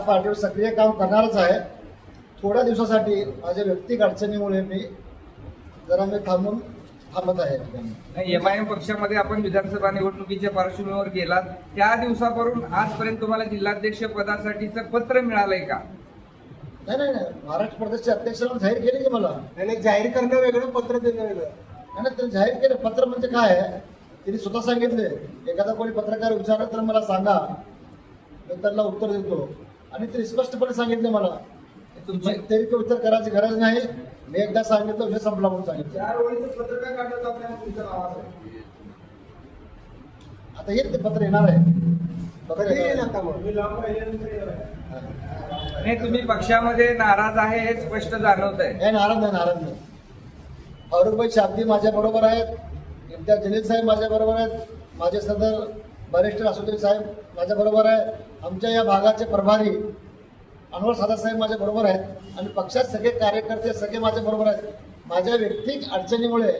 पार्टीवर सक्रिय काम करणारच आहे. थोड्या दिवसासाठी माझ्या व्यक्तिगत अडचणीमुळे मी जरा मी थांबून थांबत आहे. एम आय एम पक्षामध्ये आपण विधानसभा निवडणुकीच्या पार्श्वभूमीवर गेलात. त्या दिवसापासून आजपर्यंत तुम्हाला जिल्हाध्यक्ष पदासाठीचं पत्र मिळालंय का? नाही नाही नाही. महाराष्ट्र प्रदेशचे अध्यक्षांना जाहीर केले की मला. त्याने जाहीर करणं वेगळं पत्र देणं वेगळं. नाही ना त्यांनी जाहीर केलं. पत्र म्हणजे काय? आहे त्यांनी स्वतः सांगितले. एखादा कोणी पत्रकार विचारलं तर मला सांगा. मी त्यांना उत्तर देतो. आणि त्यांनी स्पष्टपणे सांगितले मला. तुमची तरी तो उत्तर करायची गरज नाही. मी एकदा सांगितलं विषय संपला म्हणून सांगितलं. आता येत ते पत्र येणार आहे. पत्र. नाही तुम्ही पक्षामध्ये नाराज आहे हे स्पष्ट जाणवत आहे नाराज नाही नाराज नाही. फारुखभाई शाब्दी माझ्या बरोबर आहेत. इम्तियाज जलील साहेब माझ्या बरोबर आहेत. माझे सदर बॅरिस्टर असुद्दीन साहेब माझ्या बरोबर आहे आमच्या या भागाचे प्रभारी अनवर सादा साहेब माझ्या बरोबर आहेत. आणि पक्षात सगळे कार्यकर्ते सगळे माझ्या बरोबर आहेत. माझ्या वैयक्तिक अडचणीमुळे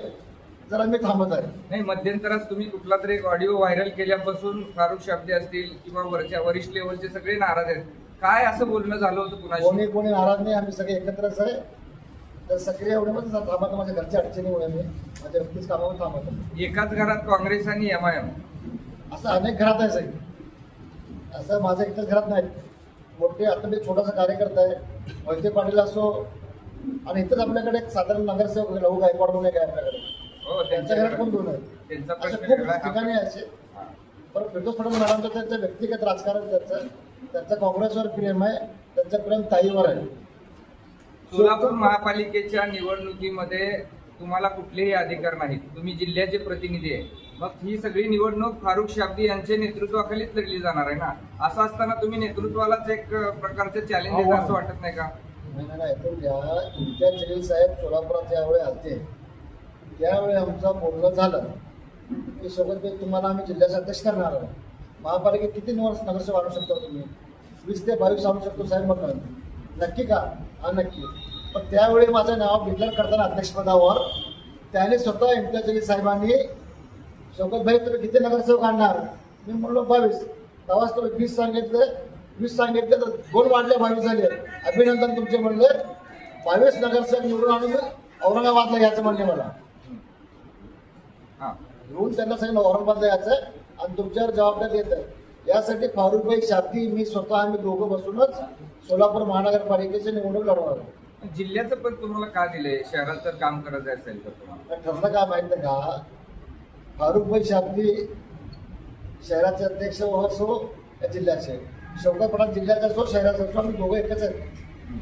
जरा मी थांबत आहे. नाही मध्यंतरात तुम्ही कुठला तरी एक ऑडिओ व्हायरल केल्यापासून फारुख शाब्दे असतील किंवा वरच्या वरिष्ठ लेवलचे सगळे नाराज आहेत. काय असं बोलणं झालं होतं कोणी कुणाशी? कोणी नाराज नाही आम्ही सगळे एकत्रच आहे. तर सक्रिय एवढ्यामध्ये थांबत माझ्या घरच्या अडचणीमुळे मी माझ्या व्यक्तीच कामावर थांबत एकाच घरात काँग्रेस आणि एम आय एम असं अनेक घरात आहे सगळी असं माझ्या एकट्याच घरात नाही. मोठे आता मी छोटासा कार्यकर्ता आहे. मोहिते पाटील असो आणि इथंच आपल्याकडे एक साधारण नगरसेवक लहू गायकवाड म्हणून एक आहे आपल्याकडे. हो त्यांच्या घरात पण दोन असे प्रश्न खूप आहे. ठिकाणी आहे असे. पण फिरदोस फडणवीस मॅडमचं त्यांचं व्यक्तिगत राजकारण त्यांचं. त्यांचं काँग्रेसवर प्रेम आहे त्यांचं प्रेम ताईवर आहे. सोलापूर महापालिकेच्या निवडणुकीमध्ये तुम्हाला कुठलेही अधिकार नाहीत. तुम्ही जिल्ह्याचे प्रतिनिधी आहे. मग ही सगळी निवडणूक फारुख शाब्दी यांच्या नेतृत्वाखालीच लढली जाणार आहे ना? असं असताना तुम्ही नेतृत्वालाच एक प्रकारचे चॅलेंज देता असं वाटत नाही का? नाही ऐकून घ्या इम्तियाज जलील साहेब सोलापुरात ज्यावेळी आलते त्यावेळी आमचं बोलणं झालं की सोबत तुम्हाला आम्ही जिल्ह्याचे अध्यक्ष करणार आहोत. महापालिकेत किती निवड नगरसेवक आणू शकतो तुम्ही? वीस ते बावीस आणू शकतो साहेब म्हणून. नक्की का? हा नक्की. पण त्यावेळी माझं नाव डिक्लेअर करताना अध्यक्षपदावर त्याने स्वतः इम्तियाज जलील साहेबांनी शोकत भाई तुम्ही किती नगरसेवक आणणार? मी म्हणलो बावीस. तेव्हाच तुम्ही वीस सांगितलं. वीस सांगितले तर दोन वाढले बावीस झाले. अभिनंदन तुमचे म्हणले. बावीस नगरसेवक निवडून आणून औरंगाबादला यायचं म्हणले मला. हा. येऊन त्यांना सांगितलं औरंगाबादला यायचं. आणि तुमच्यावर जबाबदारी येतं. यासाठी फारुखभाई शाब्दी मी स्वतः आम्ही दोघं बसूनच सोलापूर महानगरपालिकेचे निवडणूक लढवणार. जिल्ह्याचं पण तुम्हाला का दिलंय? शहरात जर काम करायचं असेल तर तुम्हाला? ठरलं काय माहिती का? फारुखभाई शाब्दी शहराचे अध्यक्ष असो या जिल्ह्याचे. पठाण जिल्ह्याचे असो शहराचे असो आम्ही दोघं एकच आहेत.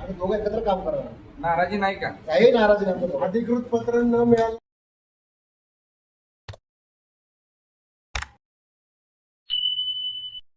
आणि दोघं एकत्र काम करणार. नाराजी नाही का? काही नाराजी नाही. अधिकृत पत्र न मिळालं